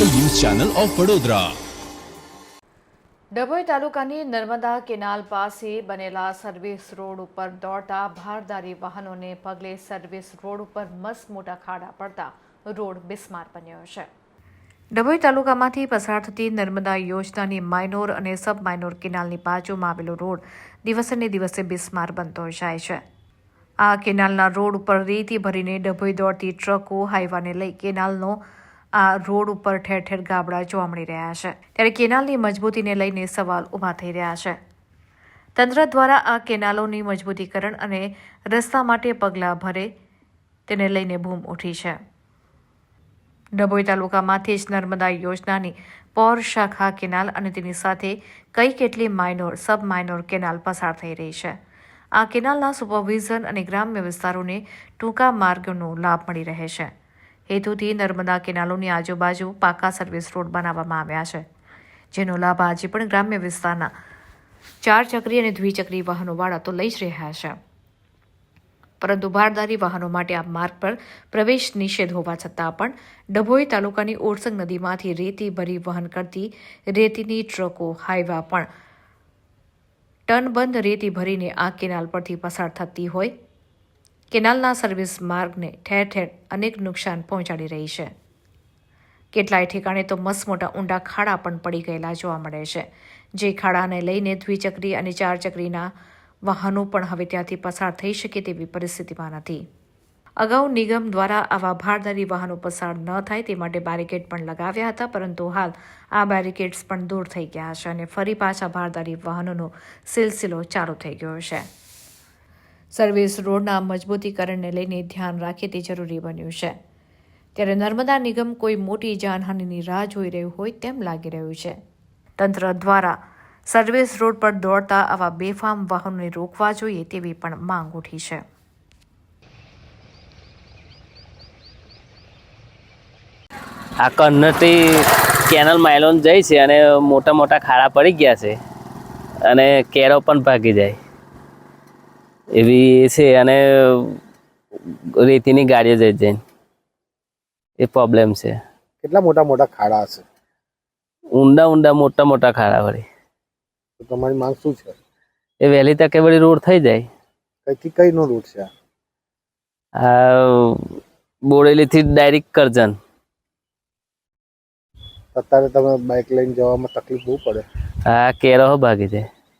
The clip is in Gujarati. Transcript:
Channel of Vadodara. ડભોઈ તાલુકાની નર્મદા કેનાલ પાસે બનેલા સર્વિસ રોડ ઉપર દોડતા ભારદારી વાહનોને પગલે સર્વિસ રોડ ઉપર મસ્ત મોટા ખાડા પડતા રોડ બિસ્માર બન્યો છે. ડભોઈ તાલુકામાંથી પસાર થતી નર્મદા યોજનાની માઇનોર અને સબ માઇનોર કેનાલની બાજુમાં આવેલો રોડ દિવસે દિવસે બિસ્માર બનતો જાય છે. આ કેનાલના રોડ ઉપર રેતી ભરીને ડભોઈ દોડતી ટ્રકો, હાઈવાને લઈ કેનાલનો આ રોડ ઉપર ઠેર ઠેર ગાબડા જોવા મળી રહ્યા છે. ત્યારે કેનાલની મજબૂતીને લઈને સવાલ ઊભા થઈ રહ્યા છે. તંત્ર દ્વારા આ કેનાલોની મજબૂતીકરણ અને રસ્તા માટે પગલાં ભરે તેને લઈને બૂમ ઉઠી છે. ડભોઈ તાલુકામાંથી જ નર્મદા યોજનાની પૌર શાખા કેનાલ અને તેની સાથે કઈ કેટલી માઇનોર સબ માઇનોર કેનાલ પસાર થઈ રહી છે. આ કેનાલના સુપરવિઝન અને ગ્રામ્ય વિસ્તારોને ટૂંકા માર્ગનો લાભ મળી રહે છે. હેતુથી નર્મદા કેનાલોની આજુબાજુ પાકા સર્વિસ રોડ બનાવવામાં આવ્યા છે, જેનો લાભ આજે પણ ગ્રામ્ય વિસ્તારના ચાર ચક્રી અને દ્વિચક્રી વાહનોવાળા તો લઈ જ રહ્યા છે. પરંતુ ભારદારી વાહનો માટે આ માર્ગ પર પ્રવેશ નિષેધ હોવા છતાં પણ ડભોઈ તાલુકાની ઓરસંગ નદીમાંથી રેતી ભરી વહન કરતી રેતીની ટ્રકો, હાઈવા પણ ટનબંધ રેતી ભરીને આ કેનાલ પરથી પસાર થતી હોય કેનાલના સર્વિસ માર્ગને ઠેર ઠેર અનેક નુકસાન પહોંચાડી રહી છે. કેટલાય ઠેકાણે તો મસ્ત મોટા ઊંડા ખાડા પણ પડી ગયેલા જોવા મળે છે. જે ખાડાને લઈને દ્વિચક્રી અને ચાર ચક્રીના વાહનો પણ હવે ત્યાંથી પસાર થઈ શકે તેવી પરિસ્થિતિમાં નથી. અગાઉ નિગમ દ્વારા આવા ભારદારી વાહનો પસાર ન થાય તે માટે બેરિકેડ પણ લગાવ્યા હતા, પરંતુ હાલ આ બેરિકેડ્સ પણ દૂર થઈ ગયા છે અને ફરી પાછા ભારદારી વાહનોનો સિલસિલો ચાલુ થઈ ગયો છે. સર્વિસ રોડના મજબૂતીકરણને લઈને ધ્યાન રાખે તે જરૂરી બન્યું છે. ત્યારે નર્મદા નિગમ કોઈ મોટી જાનહાનિની રાહ જોઈ રહ્યું હોય તેમ લાગી રહ્યું છે. તંત્ર દ્વારા સર્વિસ રોડ પર દોડતા આવા બેફામ વાહનોને રોકવા જોઈએ તેવી પણ માંગ ઉઠી છે. આ કન્નટી કેનલ માઇલોન જાય છે અને મોટા મોટા ખાડા પડી ગયા છે અને કેરો પણ ભાગી જાય. એવી છે અને રેતીની ગાડીઓ જઈ જઈને એ પ્રોબ્લેમ છે. કેટલા મોટા મોટા ખાડા હશે? ઊંડા ઊંડા મોટા મોટા ખાડા વળી. તો તમારી માંગ શું છે? એ વહેલી તકે વળી રોડ થઈ જાય. કઈથી કઈ નો રૂટ છે આ? બોડેલીથી ડાયરેક્ટ કરજણ. અત્યારે તમે બાઇક લઈને જવામાં તકલીફ બહુ પડે. આ કેરો ભાગી જાય.